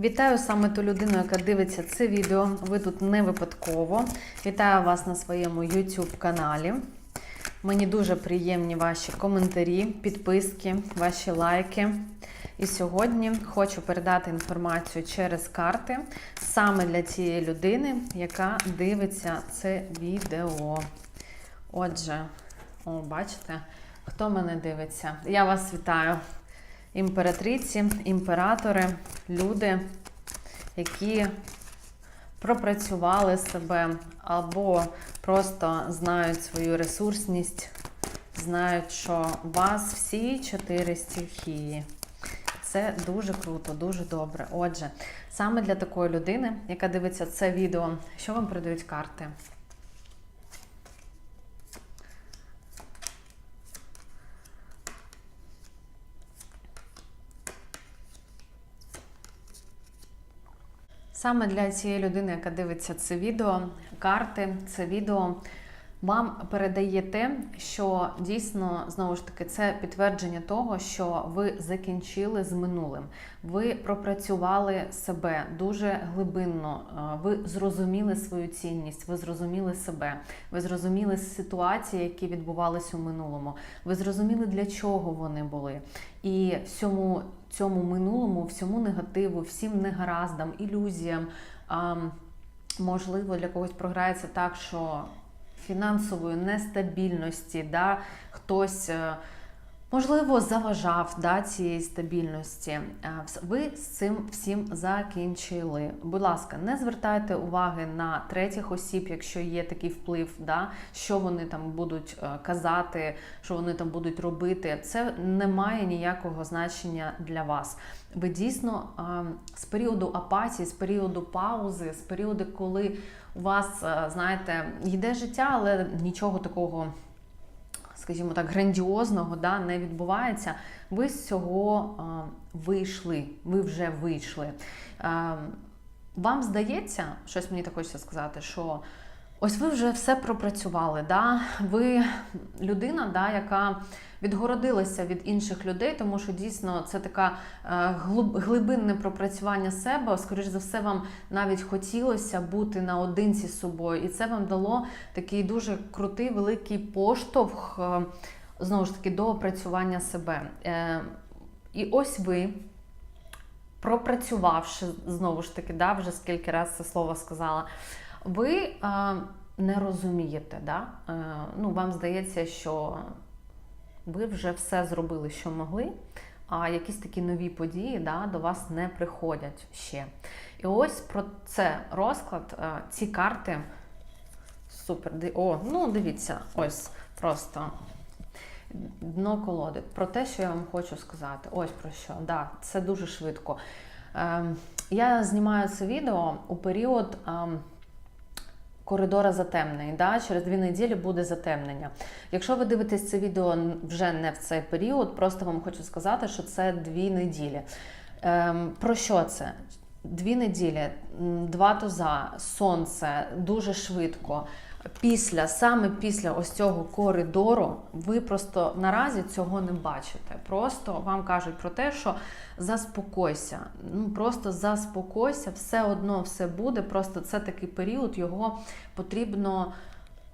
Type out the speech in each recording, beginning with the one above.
Вітаю саме ту людину, яка дивиться це відео. Ви тут не випадково. Вітаю вас на своєму YouTube каналі. Мені дуже приємні ваші коментарі, підписки, ваші лайки. І сьогодні хочу передати інформацію через карти саме для тієї людини, яка дивиться це відео. Отже, о, бачите, хто мене дивиться? Я вас вітаю. Імператриці, імператори, люди, які пропрацювали себе або просто знають свою ресурсність, знають, що вас всі чотири стихії. Це дуже круто, дуже добре. Отже, саме для такої людини, яка дивиться це відео, що вам передають карти? Саме для цієї людини, яка дивиться це відео, карти, це відео вам передає те, що дійсно знову ж таки це підтвердження того, що ви закінчили з минулим. Ви пропрацювали себе дуже глибинно. е, Ви зрозуміли свою цінність, ви зрозуміли себе, ви зрозуміли ситуації, які відбувалися у минулому. Ви зрозуміли, для чого вони були. І всьому цьому минулому, всьому негативу, всім негараздам, ілюзіям. Можливо, для когось програється так, що фінансової нестабільності, да, хтось, е, можливо, заважав да, цієї стабільності. Е, Ви з цим всім закінчили. Будь ласка, не звертайте уваги на третіх осіб, якщо є такий вплив, да, що вони там будуть е, казати, що вони там будуть робити. Це не має ніякого значення для вас. Ви дійсно е, з періоду апатії, з періоду паузи, з періоду, коли у вас, знаєте, йде життя, але нічого такого, скажімо так, грандіозного да, не відбувається. Ви з цього вийшли, ви вже вийшли. Вам здається, щось мені так хочеться сказати, що ось ви вже все пропрацювали. Да? Ви людина, да, яка відгородилася від інших людей, тому що дійсно це така е, глибинне пропрацювання себе. Скоріш за все, вам навіть хотілося бути наодинці з собою, і це вам дало такий дуже крутий великий поштовх е, знову ж таки до опрацювання себе. Е, І ось ви. Пропрацювавши знову ж таки, да, вже скільки разів це слово сказала, ви е, не розумієте, да? е, ну, вам здається, що ви вже все зробили, що могли, а якісь такі нові події да, до вас не приходять ще. І ось про це розклад, е, ці карти. Супер. О, ну дивіться, ось просто дно колоди. Про те, що я вам хочу сказати. Ось про що. Да, це дуже швидко. Ем, я знімаю це відео у період. ем, Коридора затемнень, да? через дві неділі буде затемнення. Якщо ви дивитесь це відео вже не в цей період, просто вам хочу сказати, що це дві неділі. Ем, про що це? Дві неділі, два туза, сонце дуже швидко. Після, саме після ось цього коридору, ви просто наразі цього не бачите. Просто вам кажуть про те, що заспокойся. Ну просто заспокойся, все одно все буде. Просто це такий період, його потрібно.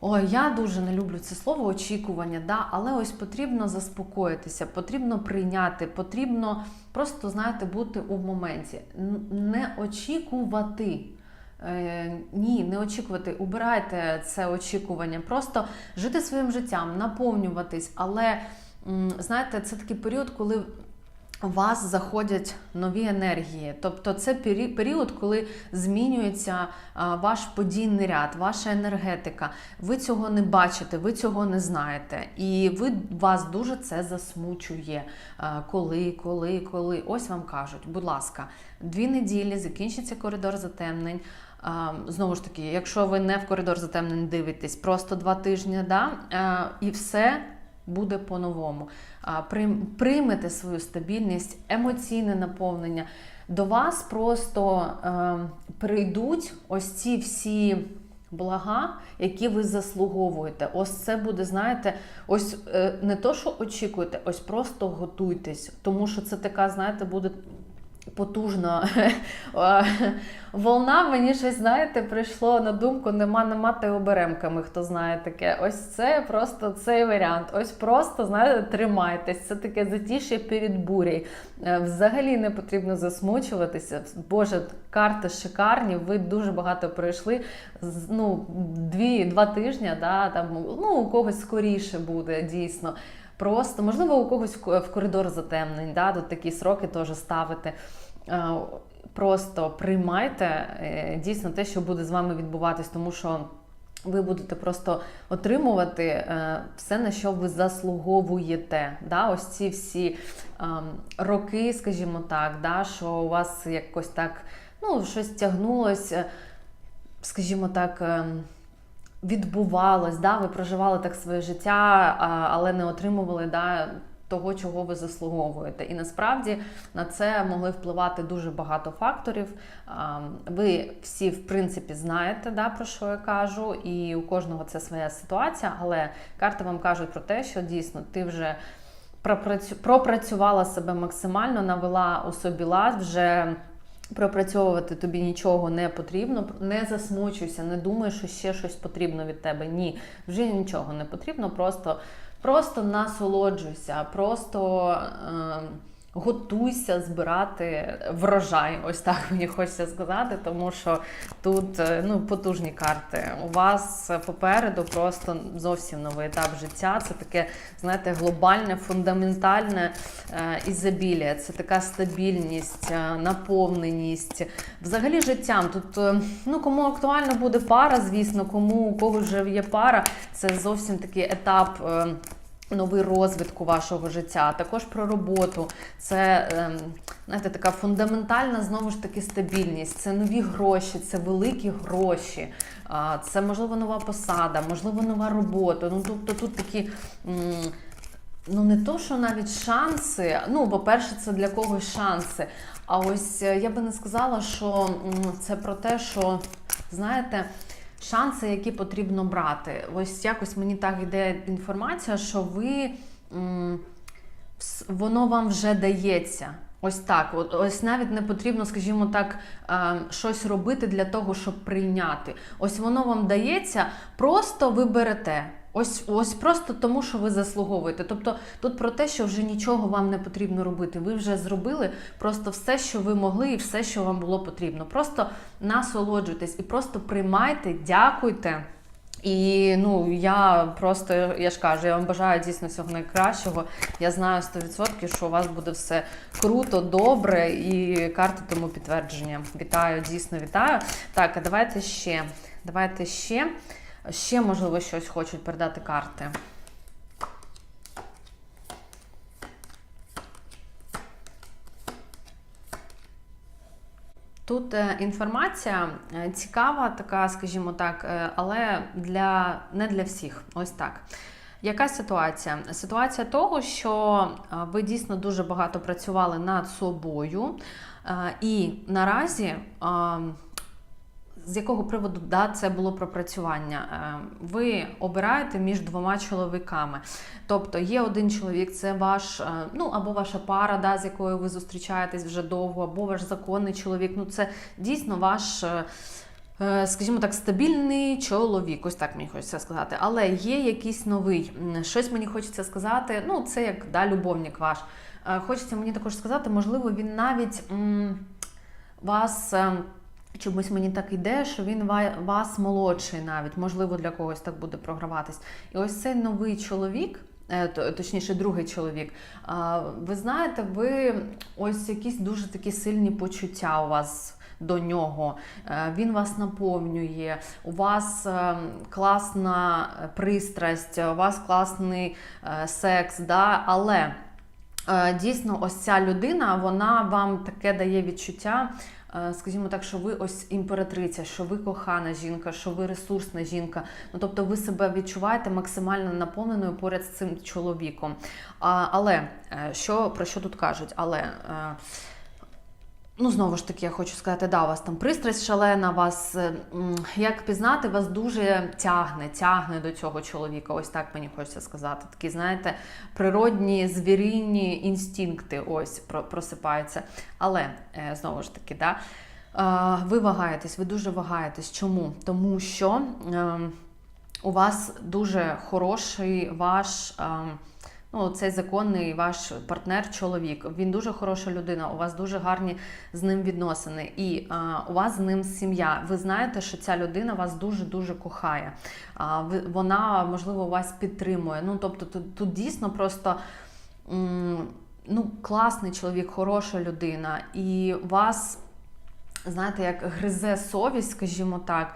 Ой, я дуже не люблю це слово очікування, да? але ось потрібно заспокоїтися, потрібно прийняти, потрібно просто, знаєте, бути у моменті, не очікувати. Е, ні, не очікувати, убирайте це очікування, просто жити своїм життям, наповнюватись. Але знаєте, це такий період, коли у вас заходять нові енергії. Тобто це період, коли змінюється ваш подійний ряд, ваша енергетика. Ви цього не бачите, ви цього не знаєте. І ви вас дуже це засмучує. Коли, коли, коли. Ось вам кажуть, будь ласка, дві неділі закінчиться коридор затемнень. Знову ж таки, якщо ви не в коридор затемнень дивитесь, просто два тижні, да? і все буде по-новому. Приймете свою стабільність, емоційне наповнення. До вас просто е, прийдуть ось ці всі блага, які ви заслуговуєте. Ось це буде, знаєте, ось е, не то, що очікуєте, ось просто готуйтесь, тому що це така, знаєте, буде потужно. Волна мені щось, знаєте, прийшло на думку, нема та оберемками, хто знає таке. Ось це просто цей варіант. Ось просто, знаєте, тримайтесь. Це таке затішє перед бурею. Е, Взагалі не потрібно засмучуватися. Боже, карти шикарні, ви дуже багато пройшли. Ну, дві, два тижні, да, там, ну, у когось скоріше буде, дійсно. Просто, можливо, у когось в коридор затемнень, да, тут такі сроки теж ставити. Е, Просто приймайте е, дійсно те, що буде з вами відбуватись, тому що ви будете просто отримувати е, все, на що ви заслуговуєте. Да? Ось ці всі ем, роки, скажімо так, да? що у вас якось так ну, щось тягнулося, скажімо так. Відбувалось, да, ви проживали так своє життя, але не отримували да, того, чого ви заслуговуєте. І насправді на це могли впливати дуже багато факторів. Ви всі, в принципі, знаєте, да, про що я кажу, і у кожного це своя ситуація, але карти вам кажуть про те, що дійсно ти вже пропрацю- пропрацювала себе максимально, навела у собі лад, вже пропрацьовувати тобі нічого не потрібно. Не засмучуйся, не думай, що ще щось потрібно від тебе. Ні, вже нічого не потрібно, просто, просто насолоджуйся, просто. Е- Готуйся збирати врожай, ось так мені хочеться сказати, тому що тут е, ну, потужні карти. У вас попереду просто зовсім новий етап життя. Це таке, знаєте, глобальне, фундаментальне е, ізобілія. Це така стабільність, е, наповненість. Взагалі життям. Тут ну, кому актуально буде пара, звісно, кому у кого вже є пара, це зовсім такий етап. Новий розвитку вашого життя, також про роботу. Це ем, знаєте, така фундаментальна знову ж таки стабільність. Це нові гроші, це великі гроші, це можливо нова посада, можливо, нова робота. Ну тобто тут такі. Ну, не то, що навіть шанси. Ну, по-перше, це для когось шанси. А ось е, я би не сказала, що це про те, що знаєте, шанси, які потрібно брати. Ось якось мені так йде інформація, що ви воно вам вже дається. Ось так. Ось навіть не потрібно, скажімо так, е, щось робити для того, щоб прийняти. Ось воно вам дається, просто ви берете. Ось, ось просто тому, що ви заслуговуєте. Тобто тут про те, що вже нічого вам не потрібно робити. Ви вже зробили просто все, що ви могли, і все, що вам було потрібно. Просто насолоджуйтесь і просто приймайте, дякуйте. І ну я просто я ж кажу, я вам бажаю дійсно всього найкращого. Я знаю 100%, що у вас буде все круто, добре, і карти тому підтвердження. Вітаю, дійсно вітаю. Так, а давайте ще. Давайте ще. Ще, можливо, щось хочуть передати карти. Тут е, інформація е, цікава, така, скажімо так, е, але для не для всіх. Ось так. Яка ситуація? Ситуація того, що ви дійсно дуже багато працювали над собою, і наразі. З якого приводу да, це було пропрацювання? Е, Ви обираєте між двома чоловіками. Тобто є один чоловік, це ваш, е, ну або ваша пара, да, з якою ви зустрічаєтесь вже довго, або ваш законний чоловік. Ну це дійсно ваш. е, Скажімо так, стабільний чоловік, ось так мені хочеться сказати. Але є якийсь новий. Щось мені хочеться сказати. Ну, це як да, любовник ваш. Хочеться мені також сказати, можливо, він навіть м, вас. Чомусь мені так іде, що він вас молодший навіть, можливо, для когось так буде програватись. І ось цей новий чоловік, е, точніше, другий чоловік. Ви знаєте, ви ось якісь дуже такі сильні почуття у вас. До нього Е, він вас наповнює, у вас е, класна пристрасть, у вас класний секс, да? але дійсно, ось ця людина, вона вам таке дає відчуття, скажімо так, що ви ось імператриця, що ви кохана жінка, що ви ресурсна жінка. Ну тобто ви себе відчуваєте максимально наповненою поряд з цим чоловіком. Але е, що про що тут кажуть? Але е, Ну, знову ж таки, я хочу сказати, да, у вас там пристрасть шалена, вас е, як пізнати, вас дуже тягне, тягне до цього чоловіка. Ось так мені хочеться сказати. Такі, знаєте, природні звіринні інстинкти ось просипаються. Але е, знову ж таки, да, ви вагаєтесь, ви дуже вагаєтесь. Чому? Тому що ем, у вас дуже хороший ваш. Ну, цей законний ваш партнер, чоловік, він дуже хороша людина. У вас дуже гарні з ним відносини, і а, у вас з ним сім'я. Ви знаєте, що ця людина вас дуже дуже кохає. А, вона можливо вас підтримує. Ну тобто, тут, тут дійсно просто. м, Ну, класний чоловік, хороша людина, і вас знаєте, як гризе совість, скажімо так,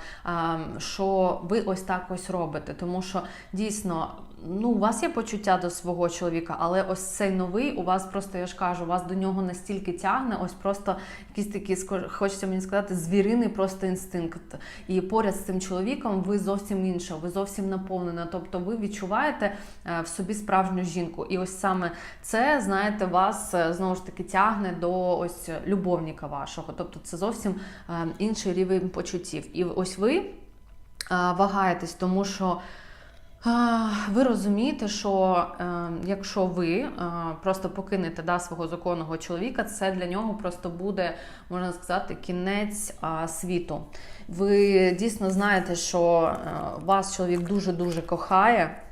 що ви ось так ось робите. Тому що дійсно. Ну, у вас є почуття до свого чоловіка, але ось цей новий у вас просто, я ж кажу, вас до нього настільки тягне, ось просто якийсь такий, хочеться мені сказати, звіриний просто інстинкт. І поряд з цим чоловіком ви зовсім інша, ви зовсім наповнена. Тобто ви відчуваєте е, в собі справжню жінку. І ось саме це, знаєте, вас е, знову ж таки тягне до ось любовника вашого. Тобто це зовсім е, інший рівень почуттів. І ось ви вагаєтесь, тому що. Ви розумієте, що е, якщо ви е, просто покинете да, свого законного чоловіка, це для нього просто буде, можна сказати, кінець світу. Ви дійсно знаєте, що е, вас чоловік дуже-дуже кохає.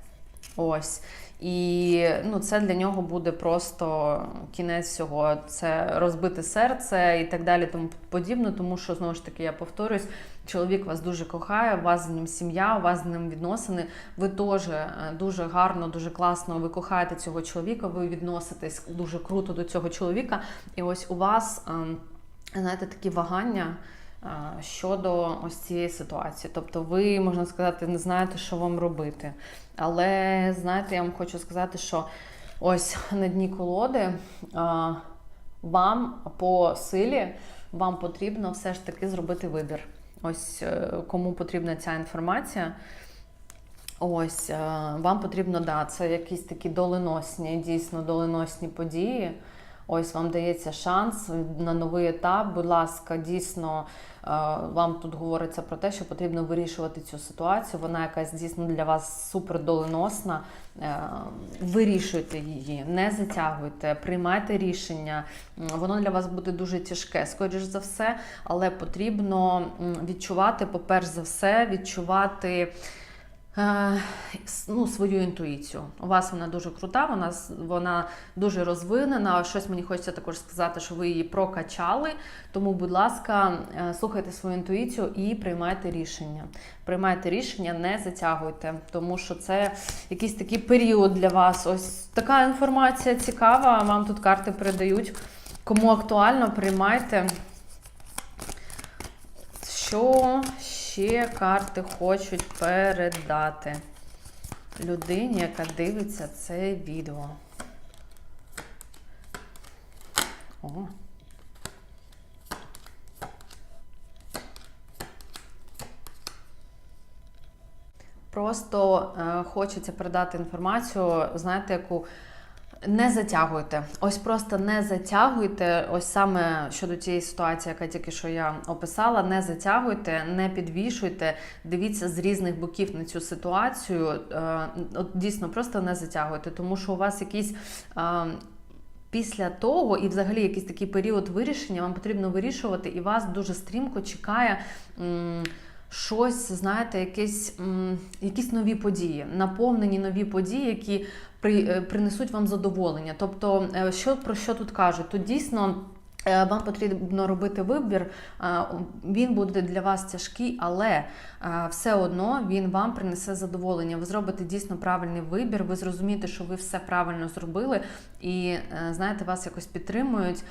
Ось. І ну, це для нього буде просто кінець всього. Це розбите серце і так далі, тому подібне. Тому що знову ж таки я повторюсь, чоловік вас дуже кохає, у вас з ним сім'я, у вас з ним відносини. Ви теж е, дуже гарно, дуже класно. Ви кохаєте цього чоловіка, ви відноситесь дуже круто до цього чоловіка. І ось у вас, ем, знаєте, такі вагання. Щодо ось цієї ситуації, тобто ви можна сказати, не знаєте, що вам робити. Але знаєте, я вам хочу сказати, що ось на дні колоди вам по силі вам потрібно все ж таки зробити вибір. Ось е, кому потрібна ця інформація. Ось е, вам потрібно, да, це якісь такі доленосні, дійсно доленосні події. Ось вам дається шанс на новий етап. Будь ласка, дійсно е, вам тут говориться про те, що потрібно вирішувати цю ситуацію. Вона якась дійсно для вас супер доленосна. Е, Вирішуйте її, не затягуйте, приймайте рішення. Воно для вас буде дуже тяжке, скоріш за все, але потрібно відчувати, по-перше за все, відчувати. Е, ну, свою інтуїцію. У вас вона дуже крута, вона, вона дуже розвинена. Щось мені хочеться також сказати, що ви її прокачали. Тому, будь ласка, е, слухайте свою інтуїцію і приймайте рішення. Приймайте рішення, не затягуйте, тому що це якийсь такий період для вас. Ось така інформація цікава. Вам тут карти передають. Кому актуально, приймайте. Що ще карти хочуть передати людині, яка дивиться це відео? О. Просто е, хочеться передати інформацію, знаєте, яку не затягуйте. Ось просто не затягуйте. Ось саме щодо цієї ситуації, яка тільки що я описала, не затягуйте, не підвішуйте, дивіться з різних боків на цю ситуацію. Е, От дійсно просто не затягуйте, тому що у вас якісь. е, Після того, і взагалі якийсь такий період вирішення, вам потрібно вирішувати, і вас дуже стрімко чекає м, щось, знаєте, якісь, якісь нові події, наповнені нові події, які при, е, принесуть вам задоволення. Тобто, е, що про що тут кажуть? Тут дійсно. е, Вам потрібно робити вибір, він буде для вас тяжкий, але все одно він вам принесе задоволення. Ви зробите дійсно правильний вибір, ви зрозумієте, що ви все правильно зробили, і знаєте, вас якось підтримують.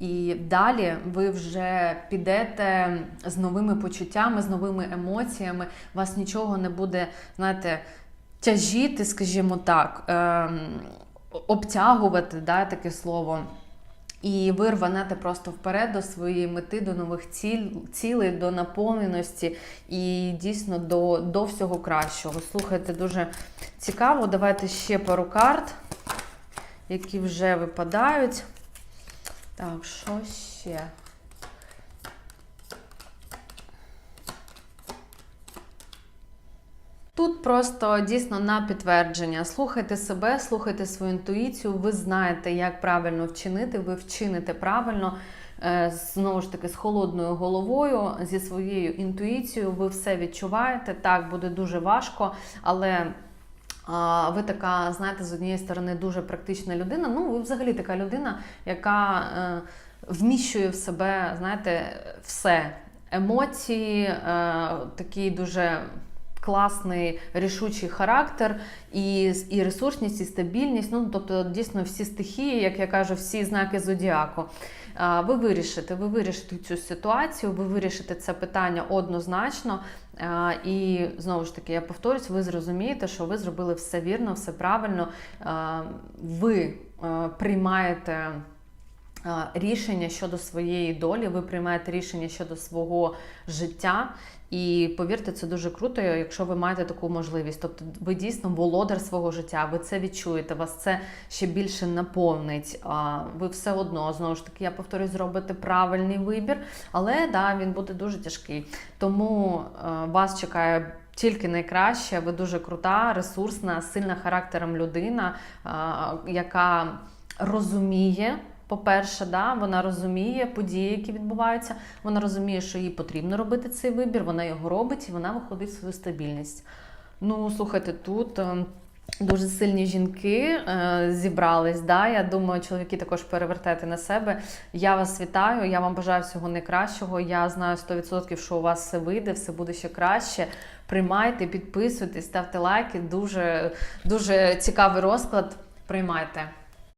І далі ви вже підете з новими почуттями, з новими емоціями. Вас нічого не буде, знаєте, тяжіти, скажімо так, ем, обтягувати, да, таке слово. І ви рванете просто вперед до своєї мети, до нових ціль, цілей, до наповненості і дійсно до, до всього кращого. Слухайте, дуже цікаво. Давайте ще пару карт, які вже випадають. Так, що ще? Тут просто дійсно на підтвердження. Слухайте себе, слухайте свою інтуїцію, ви знаєте, як правильно вчинити, ви вчините правильно, е, знову ж таки, з холодною головою, зі своєю інтуїцією, ви все відчуваєте. Так, буде дуже важко, але ви така, знаєте, з однієї сторони дуже практична людина. Ну, ви взагалі така людина, яка е, вміщує в себе, знаєте, все. Емоції, е, такий дуже класний рішучий характер, і, і ресурсність, і стабільність. Ну, тобто, дійсно, всі стихії, як я кажу, всі знаки зодіаку. Ви вирішите, ви вирішите цю ситуацію, ви вирішите це питання однозначно. І знову ж таки, я повторюсь, ви зрозумієте, що ви зробили все вірно, все правильно. Ви приймаєте. Рішення щодо своєї долі, ви приймаєте рішення щодо свого життя, і повірте, це дуже круто, якщо ви маєте таку можливість. Тобто, ви дійсно володар свого життя, ви це відчуєте, вас це ще більше наповнить. Ви все одно знову ж таки, я повторюю, зробите правильний вибір, але да, він буде дуже тяжкий. Тому е, вас чекає. Тільки найкраще, ви дуже крута, ресурсна, сильна характером людина, яка розуміє. По-перше, да, вона розуміє події, які відбуваються. Вона розуміє, що їй потрібно робити цей вибір. Вона його робить і вона виходить в свою стабільність. Ну, слухайте, тут. е, Дуже сильні жінки е, зібрались. Да? Я думаю, чоловіки також перевертайте на себе. Я вас вітаю, я вам бажаю всього найкращого. Я знаю 100%, що у вас все вийде, все буде ще краще. Приймайте, підписуйтесь, ставте лайки. Дуже, дуже цікавий розклад. Приймайте.